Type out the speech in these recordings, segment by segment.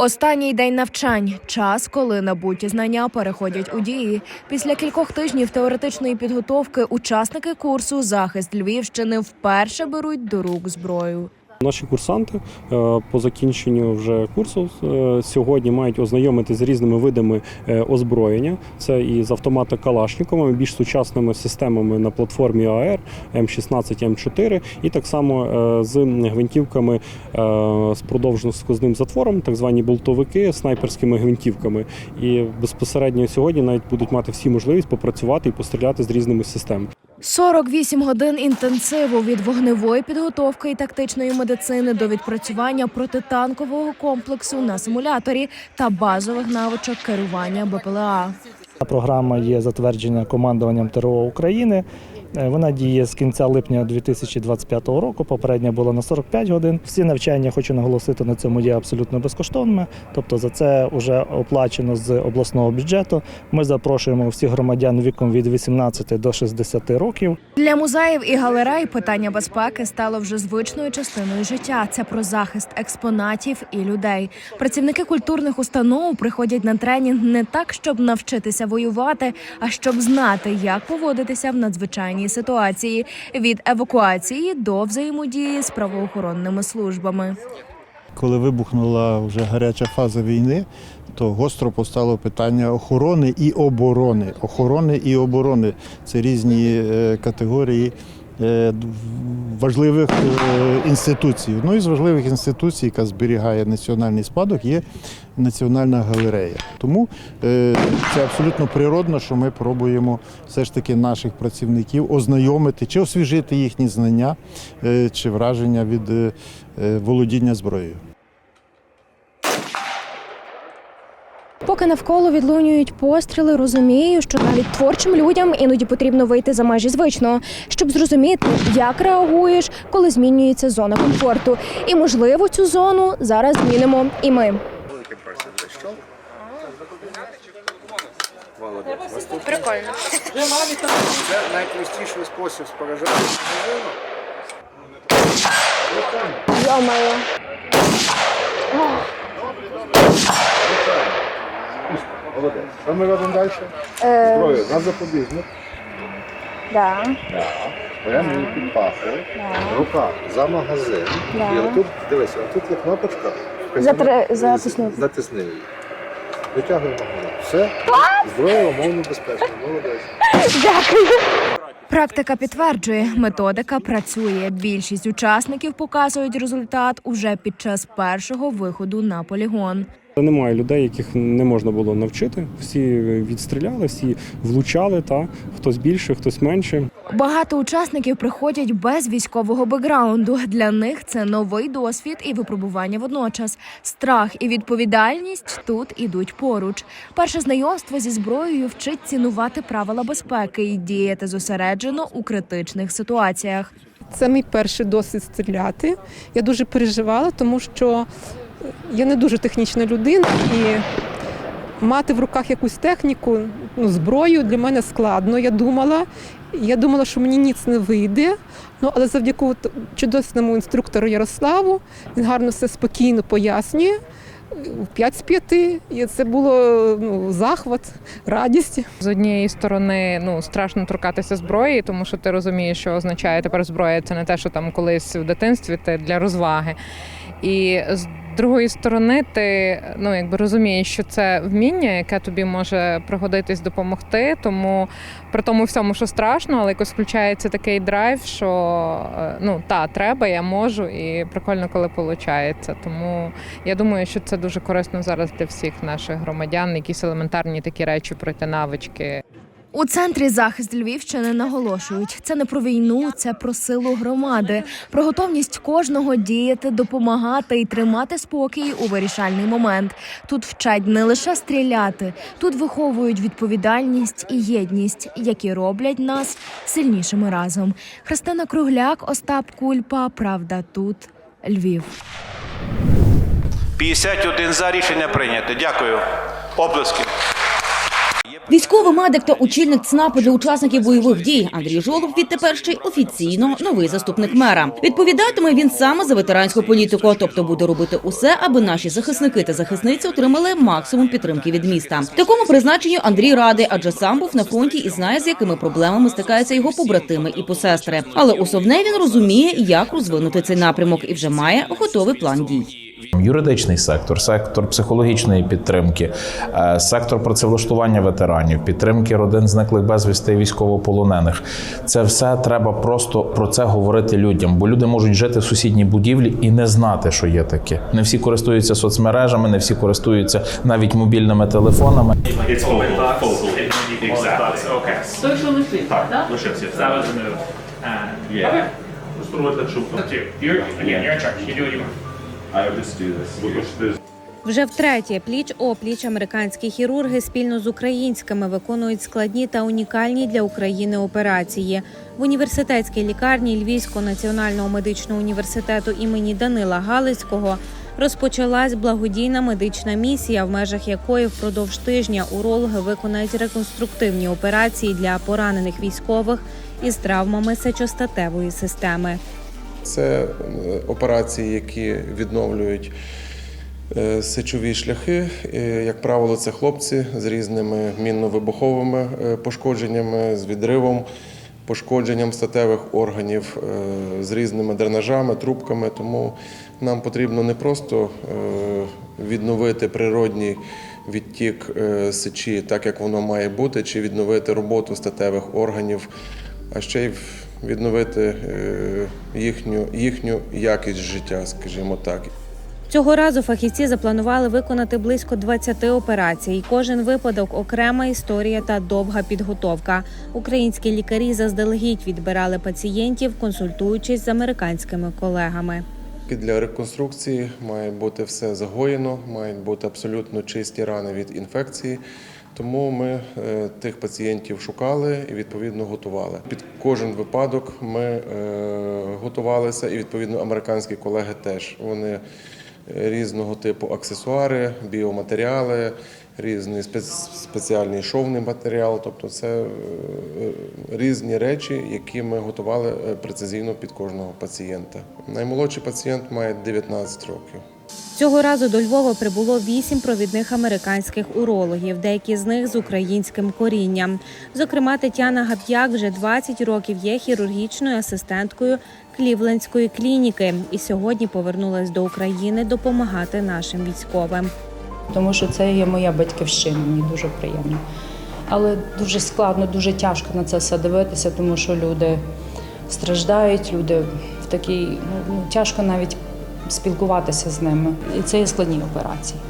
Останній день навчань час, коли набуті знання переходять у дії. Після кількох тижнів теоретичної підготовки учасники курсу захист Львівщини вперше беруть до рук зброю. Наші курсанти е, по закінченню вже курсу е, сьогодні мають ознайомитися з різними видами е, озброєння. Це і з автомата Калашниковими, більш сучасними системами на платформі АР М16, М4, і так само з гвинтівками з продовжно-сквозним затвором, так звані болтовики, снайперськими гвинтівками. І безпосередньо сьогодні навіть будуть мати всі можливість попрацювати і постріляти з різними системами. 48 годин інтенсиву від вогневої підготовки і тактичної медицини до відпрацювання протитанкового комплексу на симуляторі та базових навичок керування БПЛА. Програма є затверджена командуванням ТРО України. Е, Вона діє з кінця липня 2025 року. Попередня була на 45 годин. Всі навчання, хочу наголосити, на цьому є абсолютно безкоштовними. Тобто за це вже оплачено з обласного бюджету. Ми запрошуємо всіх громадян віком від 18 до 60 років. Для музеїв і галерей питання безпеки стало вже звичною частиною життя. Це про захист експонатів і людей. Працівники культурних установ приходять на тренінг не так, щоб навчитися воювати, а щоб знати, як поводитися в надзвичайній ситуації від евакуації до взаємодії з правоохоронними службами. Коли вибухнула вже гаряча фаза війни, то гостро постало питання охорони і оборони. Охорони і оборони це різні е, категорії важливих е, інституцій. Одною з важливих інституцій, яка зберігає національний спадок, є Національна галерея. Тому е, це абсолютно природно, що ми пробуємо все ж таки наших працівників ознайомити чи освіжити їхні знання е, чи враження від е, е, володіння зброєю. Поки навколо відлунюють постріли, розумію, що навіть творчим людям іноді потрібно вийти за межі звичного, щоб зрозуміти, як реагуєш, коли змінюється зона комфорту. І можливо, цю зону зараз змінимо і ми. Прикольно. Це найпростіший спосіб споражати людину. Йомаю. Молодець. Що ми робимо далі? Зброю на запобіжник. Да. Прямо її під паху. Рука за магазин. І отут, дивися, отут є кнопочка. Затри- затиснути. Затисни її. Витягуємо магазин. Все. Зброя умовно безпечна. Молодець. Практика підтверджує, методика працює. Більшість учасників показують результат уже під час першого виходу на полігон. Немає людей, яких не можна було навчити. Всі відстріляли, всі влучали. Та хтось більше, хтось менше. Багато учасників приходять без військового бекграунду. Для них це новий досвід і випробування водночас. Страх і відповідальність тут ідуть поруч. Перше знайомство зі зброєю вчить цінувати правила безпеки і діяти зосереджено у критичних ситуаціях. Це мій перший досвід стріляти. Я дуже переживала, тому що я не дуже технічна людина і мати в руках якусь техніку, ну, зброю для мене складно. Я думала, я думала, що мені ніц не вийде. Ну, але завдяки чудесному інструктору Ярославу він гарно все спокійно пояснює. 5 з 5. І це було ну, захват, радість. З однієї сторони, ну страшно торкатися зброї, тому що ти розумієш, що означає тепер зброя. Це не те, що там колись в дитинстві ти для розваги. І з другої сторони, ти ну якби розумієш, що це вміння, яке тобі може пригодитись допомогти. Тому при тому всьому, що страшно, але якось включається такий драйв, що е, ну та треба, я можу, і прикольно, коли виходить. Тому я думаю, що це дуже корисно зараз для всіх наших громадян, якісь елементарні такі речі пройти навички. У центрі захист Львівщини наголошують, це не про війну, це про силу громади, про готовність кожного діяти, допомагати і тримати спокій у вирішальний момент. Тут вчать не лише стріляти, тут виховують відповідальність і єдність, які роблять нас сильнішими разом. Христина Кругляк, Остап Кульпа. Правда, тут Львів. 51 за рішення прийнято. Дякую. Облески. Військовий медик та очільник ЦНАПу для учасників бойових дій Андрій Жолоб відтепер ще й офіційно новий заступник мера. Відповідатиме він саме за ветеранську політику, тобто буде робити усе, аби наші захисники та захисниці отримали максимум підтримки від міста. Такому призначенню Андрій радий, адже сам був на фронті і знає, з якими проблемами стикаються його побратими і посестри. Але основне він розуміє, як розвинути цей напрямок, і вже має готовий план дій. Юридичний сектор, сектор психологічної підтримки, е, сектор працевлаштування ветеранів, підтримки родин зниклих безвісти і військовополонених. Це все треба просто про це говорити людям, бо люди можуть жити в сусідній будівлі і не знати, що є таке. Не всі користуються соцмережами, не всі користуються навіть мобільними телефонами. Так, лишився. Yeah. Okay. Спробувати, щоб... You're, in charge. You do what you want. I do this. Вже втретє пліч опліч американські хірурги спільно з українськими виконують складні та унікальні для України операції. В університетській лікарні Львівського національного медичного університету імені Данила Галицького розпочалась благодійна медична місія, в межах якої впродовж тижня урологи виконають реконструктивні операції для поранених військових із травмами сечостатевої системи. Це е, операції, які відновлюють е, сечові шляхи. Як правило, це хлопці з різними мінно-вибуховими е, пошкодженнями, з відривом, пошкодженням статевих органів, з різними дренажами, трубками. Тому нам потрібно не просто відновити природній відтік сечі, так як воно має бути, чи відновити роботу статевих органів, а ще й відновити е, їхню, їхню якість життя, скажімо так. Цього разу фахівці запланували виконати близько 20 операцій. Кожен випадок окрема історія та довга підготовка. Українські лікарі заздалегідь відбирали пацієнтів, консультуючись з американськими колегами. Для реконструкції має бути все загоєно, мають бути абсолютно чисті рани від інфекції. Тому ми е, тих пацієнтів шукали і відповідно готували. Під кожен випадок ми е, готувалися, і відповідно американські колеги теж вони е, різного типу аксесуари, біоматеріали, різний спеціальний шовний матеріал. Тобто це різні речі, які ми готували прецизійно під кожного пацієнта. Наймолодший пацієнт має 19 років. Цього разу до Львова прибуло вісім провідних американських урологів, деякі з них з українським корінням. Зокрема, Тетяна Гап'як вже 20 років є хірургічною асистенткою Клівлендської клініки і сьогодні повернулась до України допомагати нашим військовим. тому що це є моя батьківщина, мені дуже приємно. Але дуже складно, дуже тяжко на це все дивитися, тому що люди страждають, люди в такій, ну, ну, тяжко навіть спілкуватися з ними. І це є складні операції.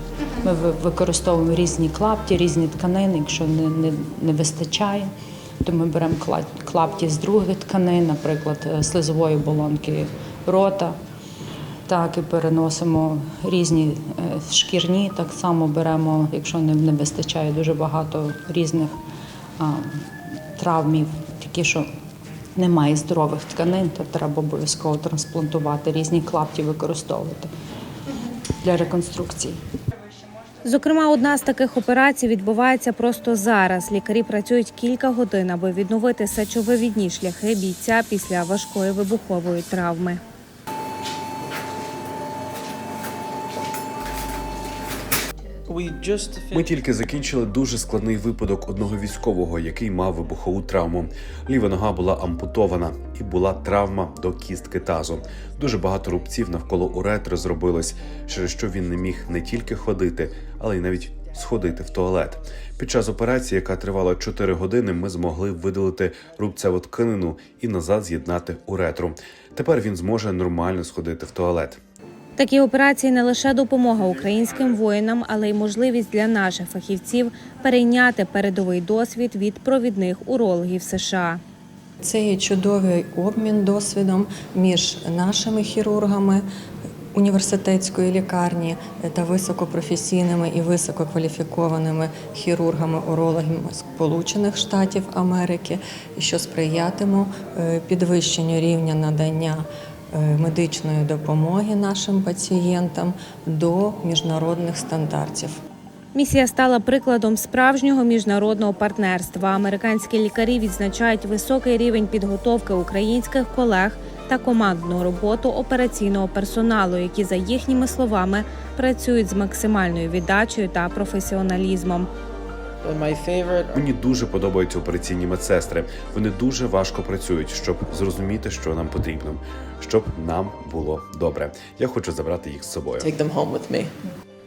Ми використовуємо різні клапті, різні тканини, якщо не, не, не вистачає. То ми беремо клапті з других тканин, наприклад, е, слизової болонки рота. Так, і переносимо різні е, шкірні. Так само беремо, якщо не, вистачає дуже багато різних а, травмів, такі, що немає здорових тканин, то треба обов'язково трансплантувати, різні клапті використовувати для реконструкції. Зокрема, одна з таких операцій відбувається просто зараз. Лікарі працюють кілька годин, аби відновити сечовивідні шляхи бійця після важкої вибухової травми. Ми тільки закінчили дуже складний випадок одного військового, який мав вибухову травму. Ліва нога була ампутована і була травма до кістки тазу. Дуже багато рубців навколо уретри зробилось, через що він не міг не тільки ходити, але й навіть сходити в туалет. Під час операції, яка тривала 4 години, ми змогли видалити рубцеву тканину і назад з'єднати уретру. Тепер він зможе нормально сходити в туалет. Такі операції не лише допомога українським воїнам, але й можливість для наших фахівців перейняти передовий досвід від провідних урологів США. Це є чудовий обмін досвідом між нашими хірургами університетської лікарні та високопрофесійними і висококваліфікованими хірургами-урологами Сполучених Штатів Америки, що сприятиме підвищенню рівня надання медичної допомоги нашим пацієнтам до міжнародних стандартів. Місія стала прикладом справжнього міжнародного партнерства. Американські лікарі відзначають високий рівень підготовки українських колег та командну роботу операційного персоналу, які за їхніми словами працюють з максимальною віддачею та професіоналізмом. Мені дуже подобаються операційні медсестри. Вони дуже важко працюють, щоб зрозуміти, що нам потрібно, щоб нам було добре. Я хочу забрати їх з собою.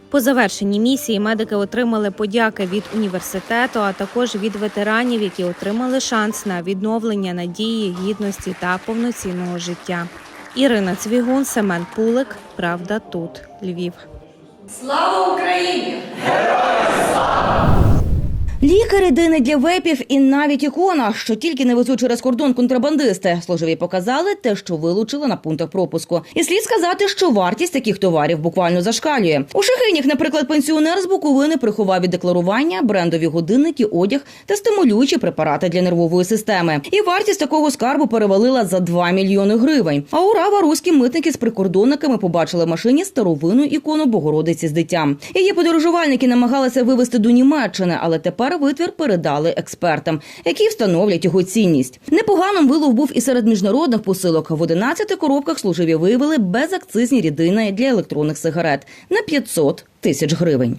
По завершенні місії медики отримали подяки від університету, а також від ветеранів, які отримали шанс на відновлення надії, гідності та повноцінного життя. Ірина Цвігун, Семен Пулик. Правда, тут Львів. Слава Україні! Лікар єдиний для вейпів і навіть ікона, що тільки не везуть через кордон контрабандисти. Служиві показали те, що вилучили на пунктах пропуску. І слід сказати, що вартість таких товарів буквально зашкалює. У Шахинях, наприклад, пенсіонер з Буковини приховав від декларування брендові годинники, одяг та стимулюючі препарати для нервової системи. І вартість такого скарбу перевалила за 2 мільйони гривень. А у Рава руські митники з прикордонниками побачили в машині старовинну ікону Богородиці з дитям. Її подорожувальники намагалися вивезти до Німеччини, але тепер витвір передали експертам, які встановлять його цінність. Непоганим вилов був і серед міжнародних посилок. В 11 коробках служиві виявили безакцизні рідини для електронних сигарет на 500 тисяч гривень.